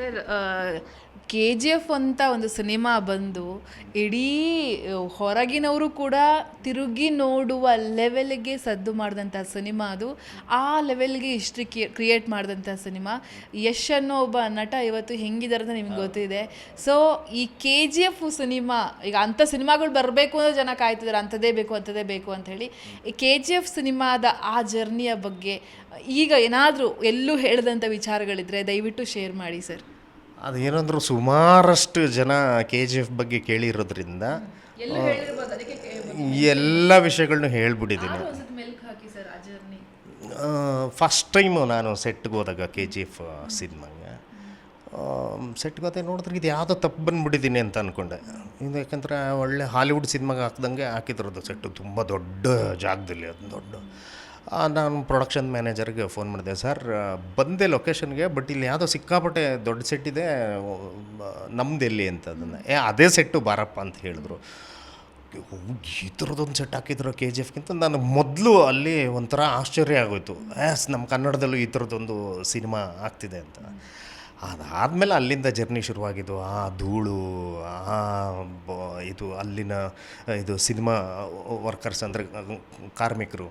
Sir K G F ಅಂತ ಒಂದು cinema ಬಂದು ಇಡೀ ಹೊರಗಿನವರು ಕೂಡ ತಿರುಗಿ ನೋಡುವ ಲೆವೆಲ್ಗೆ ಸದ್ದು ಮಾಡಿದಂಥ ಸಿನಿಮಾ ಅದು. ಆ ಲೆವೆಲ್ಗೆ ಹಿಸ್ಟ್ರಿ ಕ್ರಿಯೇಟ್ ಮಾಡಿದಂಥ ಸಿನಿಮಾ. ಯಶ್ ಅನ್ನೋ ಒಬ್ಬ ನಟ ಇವತ್ತು ಹೆಂಗಿದ್ದಾರೆ ಅಂತ ನಿಮ್ಗೆ ಗೊತ್ತಿದೆ. ಸೊ ಈ ಕೆ ಜಿ ಎಫ್ ಸಿನಿಮಾ ಈಗ ಅಂಥ ಸಿನಿಮಾಗಳು ಬರಬೇಕು ಅಂದರೆ ಜನ ಕಾಯ್ತಿದ್ದಾರೆ ಅಂಥದ್ದೇ ಬೇಕು ಅಂಥದ್ದೇ ಬೇಕು ಅಂತ ಹೇಳಿ. ಈ ಕೆ ಜಿ ಎಫ್ ಸಿನಿಮಾದ ಆ ಜರ್ನಿಯ ಬಗ್ಗೆ ಈಗ ಏನಾದರೂ ಎಲ್ಲೂ ಹೇಳ್ದಂಥ ವಿಚಾರಗಳಿದ್ರೆ ದಯವಿಟ್ಟು ಶೇರ್ ಮಾಡಿ ಸರ್. ಅದೇನಂದ್ರು ಸುಮಾರಷ್ಟು ಜನ ಕೆ ಜಿ ಎಫ್ ಬಗ್ಗೆ ಕೇಳಿರೋದ್ರಿಂದ ಎಲ್ಲ ವಿಷಯಗಳನ್ನೂ ಹೇಳ್ಬಿಟ್ಟಿದ್ದೀನಿ. ಫಸ್ಟ್ ಟೈಮು ನಾನು ಸೆಟ್ಗೆ ಹೋದಾಗ ಕೆ ಜಿ ಎಫ್ ಸಿನಿಮಾಗೆ ಸೆಟ್ಗೆ ಹೋದೆ ನೋಡಿದ್ರೆ ಇದು ಯಾವುದೋ ತಪ್ಪು ಬಂದುಬಿಟ್ಟಿದ್ದೀನಿ ಅಂತ ಅಂದ್ಕೊಂಡೆ ಇದು ಯಾಕಂದರೆ ಒಳ್ಳೆ ಹಾಲಿವುಡ್ ಸಿನಿಮಾಗೆ ಹಾಕ್ದಂಗೆ ಹಾಕಿದ್ರದ್ದು ಸೆಟ್ಟು ತುಂಬ ದೊಡ್ಡ ಜಾಗದಲ್ಲಿ ಅದು ದೊಡ್ಡ. ನಾನು ಪ್ರೊಡಕ್ಷನ್ ಮ್ಯಾನೇಜರ್ಗೆ ಫೋನ್ ಮಾಡಿದೆ ಸರ್ ಬಂದೆ ಲೊಕೇಶನ್ಗೆ ಬಟ್ ಇಲ್ಲಿ ಯಾವುದೋ ಸಿಕ್ಕಾಪಟ್ಟೆ ದೊಡ್ಡ ಸೆಟ್ ಇದೆ ನಮ್ದು ಎಲ್ಲಿ ಅಂತ ಅದನ್ನು. ಏ, ಅದೇ ಸೆಟ್ಟು ಬಾರಪ್ಪ ಅಂತ ಹೇಳಿದ್ರು. ಈ ಥರದೊಂದು ಸೆಟ್ ಹಾಕಿದ್ರು ಕೆ ಜಿ ಎಫ್ಗಿಂತ ನಾನು ಮೊದಲು ಅಲ್ಲಿ ಒಂಥರ ಆಶ್ಚರ್ಯ ಆಗೋಯ್ತು. ಎಸ್ ನಮ್ಮ ಕನ್ನಡದಲ್ಲೂ ಈ ಥರದ್ದೊಂದು ಸಿನಿಮಾ ಆಗ್ತಿದೆ ಅಂತ. ಅದಾದಮೇಲೆ ಅಲ್ಲಿಂದ ಜರ್ನಿ ಶುರುವಾಗಿದ್ದು, ಆ ಧೂಳು, ಆ ಇದು ಅಲ್ಲಿನ, ಇದು ಸಿನಿಮಾ ವರ್ಕರ್ಸ್ ಅಂದರೆ, ಕಾರ್ಮಿಕರು,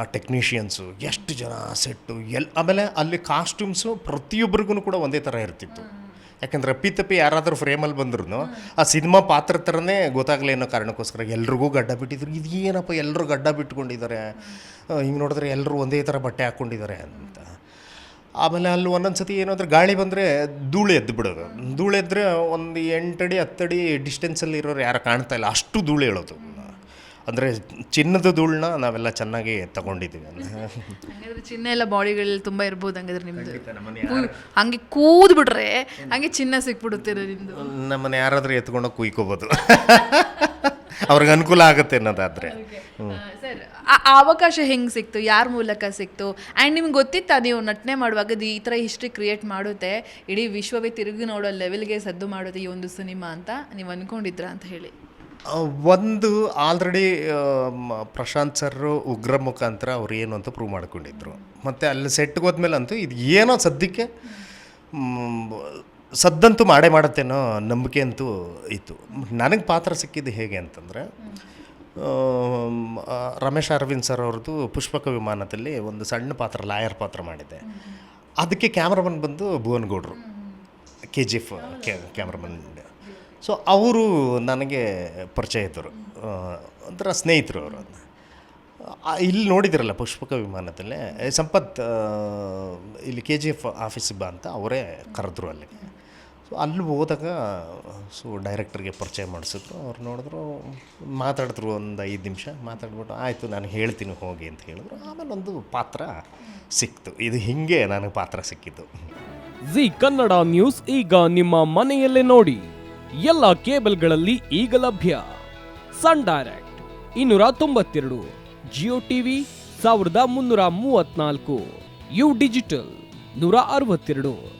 ಆ ಟೆಕ್ನಿಷಿಯನ್ಸು, ಎಷ್ಟು ಜನ ಸೆಟ್ಟು, ಎಲ್, ಆಮೇಲೆ ಅಲ್ಲಿ ಕಾಸ್ಟ್ಯೂಮ್ಸು ಪ್ರತಿಯೊಬ್ಬರಿಗೂ ಕೂಡ ಒಂದೇ ಥರ ಇರ್ತಿತ್ತು. ಯಾಕಂದ್ರೆ ತಪ್ಪಿ ಯಾರಾದರೂ ಫ್ರೇಮಲ್ಲಿ ಬಂದ್ರು ಆ ಸಿನಿಮಾ ಪಾತ್ರ ಥರನೇ ಗೊತ್ತಾಗಲಿ ಅನ್ನೋ ಕಾರಣಕ್ಕೋಸ್ಕರ ಎಲ್ರಿಗೂ ಗಡ್ಡ ಬಿಟ್ಟಿದ್ರು. ಇದು ಏನಪ್ಪ ಎಲ್ಲರೂ ಗಡ್ಡ ಬಿಟ್ಕೊಂಡಿದ್ದಾರೆ? ಹಿಂಗೆ ನೋಡಿದ್ರೆ ಎಲ್ಲರೂ ಒಂದೇ ಥರ ಬಟ್ಟೆ ಹಾಕ್ಕೊಂಡಿದ್ದಾರೆ ಅಂತ. ಆಮೇಲೆ ಅಲ್ಲಿ ಒಂದೊಂದು ಸತಿ ಏನು ಅಂದರೆ ಗಾಳಿ ಬಂದರೆ ಧೂಳು ಎದ್ದು ಬಿಡೋದು. ಧೂಳು ಎದ್ದರೆ ಒಂದು ಎಂಟಡಿ ಹತ್ತಡಿ ಡಿಸ್ಟೆನ್ಸಲ್ಲಿ ಇರೋರು ಯಾರು ಕಾಣ್ತಾ ಇಲ್ಲ. ಅಷ್ಟು ಧೂಳು ಹೇಳೋದು. ಅಂದರೆ ಚಿನ್ನದ ಧೂಳನ್ನ ನಾವೆಲ್ಲ ಚೆನ್ನಾಗಿ ತಗೊಂಡಿದ್ದೀವಿ ಹಂಗಾದ್ರೆ ಚಿನ್ನ ಎಲ್ಲ ಬಾಡಿಗಳಲ್ಲಿ ತುಂಬ ಇರ್ಬೋದು ಹಂಗಾದ್ರೆ ನಿಮ್ದು. ಹಂಗೆ ಕೂದ್ ಬಿಟ್ರೆ ಹಂಗೆ ಚಿನ್ನ ಸಿಕ್ಬಿಡುತ್ತೆ ನಿಮ್ದು. ನಮ್ಮನ್ನ ಯಾರಾದರೂ ಎತ್ಕೊಂಡು ಕುಯ್ಕೋಬೋದು. ಅವ್ರಿಗೆ ಅನುಕೂಲ ಆಗುತ್ತೆ ಅನ್ನೋದಾದರೆ. ಸರ್ ಆ ಅವಕಾಶ ಹೆಂಗೆ ಸಿಕ್ತು? ಯಾರ ಮೂಲಕ ಸಿಕ್ತು? ಆ್ಯಂಡ್ ನಿಮ್ಗೆ ಗೊತ್ತಿತ್ತಾ ನೀವು ನಟನೆ ಮಾಡುವಾಗ ಇದು ಈ ಥರ ಹಿಸ್ಟ್ರಿ ಕ್ರಿಯೇಟ್ ಮಾಡುತ್ತೆ? ಇಡೀ ವಿಶ್ವವೇ ತಿರುಗಿ ನೋಡೋ ಲೆವೆಲ್ಗೆ ಸದ್ದು ಮಾಡುತ್ತೆ ಈ ಒಂದು ಸಿನಿಮಾ ಅಂತ ನೀವು ಅಂದ್ಕೊಂಡಿದ್ರಾ ಅಂತ ಹೇಳಿ. ಒಂದು ಆಲ್ರೆಡಿ ಪ್ರಶಾಂತ್ ಸರ್ ಉಗ್ರ ಮುಖಾಂತರ ಅವ್ರು ಏನು ಅಂತ ಪ್ರೂವ್ ಮಾಡ್ಕೊಂಡಿದ್ರು. ಮತ್ತು ಅಲ್ಲಿ ಸೆಟ್ಗೆ ಹೋದ್ಮೇಲೆ ಅಂತೂ ಇದು ಏನೋ ಸದ್ಯಕ್ಕೆ ಸದ್ದಂತೂ ಮಾಡೇ ಮಾಡುತ್ತೇನೋ ನಂಬಿಕೆ ಅಂತೂ ಇತ್ತು. ನನಗೆ ಪಾತ್ರ ಸಿಕ್ಕಿದ್ದು ಹೇಗೆ ಅಂತಂದರೆ ರಮೇಶ್ ಅರವಿಂದ್ ಸರ್ ಅವ್ರದ್ದು ಪುಷ್ಪಕ ವಿಮಾನದಲ್ಲಿ ಒಂದು ಸಣ್ಣ ಪಾತ್ರ, ಲಾಯರ್ ಪಾತ್ರ ಮಾಡಿದ್ದೆ. ಅದಕ್ಕೆ ಕ್ಯಾಮ್ರಾಮನ್ ಬಂದು ಭುವನ್ಗೌಡ್ರು K G F cameraman. So ಅವರು ನನಗೆ ಪರಿಚಯ ಇದ್ದರು ಒಂಥರ ಸ್ನೇಹಿತರು ಅವರು. ಇಲ್ಲಿ ನೋಡಿದಿರಲ್ಲ ಪುಷ್ಪಕ ವಿಮಾನದಲ್ಲೇ ಸಂಪತ್ ಇಲ್ಲಿ ಕೆ ಜಿ ಎಫ್ ಆಫೀಸಿಗೆ ಬಾ ಅಂತ ಅವರೇ ಕರೆದ್ರು ಅಲ್ಲಿಗೆ. ಸೊ ಅಲ್ಲಿ ಹೋದಾಗ, ಸೊ ಡೈರೆಕ್ಟರ್ಗೆ ಪರಿಚಯ ಮಾಡಿಸಿದ್ರು. ಅವ್ರು ನೋಡಿದ್ರು, ಮಾತಾಡಿದ್ರು ಒಂದು ಐದು ನಿಮಿಷ. ಮಾತಾಡ್ಬಿಟ್ಟು, ಆಯಿತು, ನಾನು ಹೇಳ್ತೀನಿ, ಹೋಗಿ, ಅಂತ ಹೇಳಿದ್ರು. ಆಮೇಲೆ ಒಂದು ಪಾತ್ರ ಸಿಕ್ತು. ಇದು ಹಿಂಗೆ ನನಗೆ ಪಾತ್ರ ಸಿಕ್ಕಿದ್ದು. ಜಿ ಕನ್ನಡ ನ್ಯೂಸ್ ಈಗ ನಿಮ್ಮ ಮನೆಯಲ್ಲೇ ನೋಡಿ. ಎಲ್ಲ ಕೇಬಲ್ಗಳಲ್ಲಿ ಈಗ ಲಭ್ಯ. ಸನ್ ಡೈರೆಕ್ಟ್, ಇನ್ನೂರ ತೊಂಬತ್ತೆರಡು. ಜಿಯೋ ಟಿವಿ, ಸಾವಿರದ ಮುನ್ನೂರ ಮೂವತ್ನಾಲ್ಕು ಯು ಡಿಜಿಟಲ್, ನೂರ ಅರವತ್ತೆರಡು.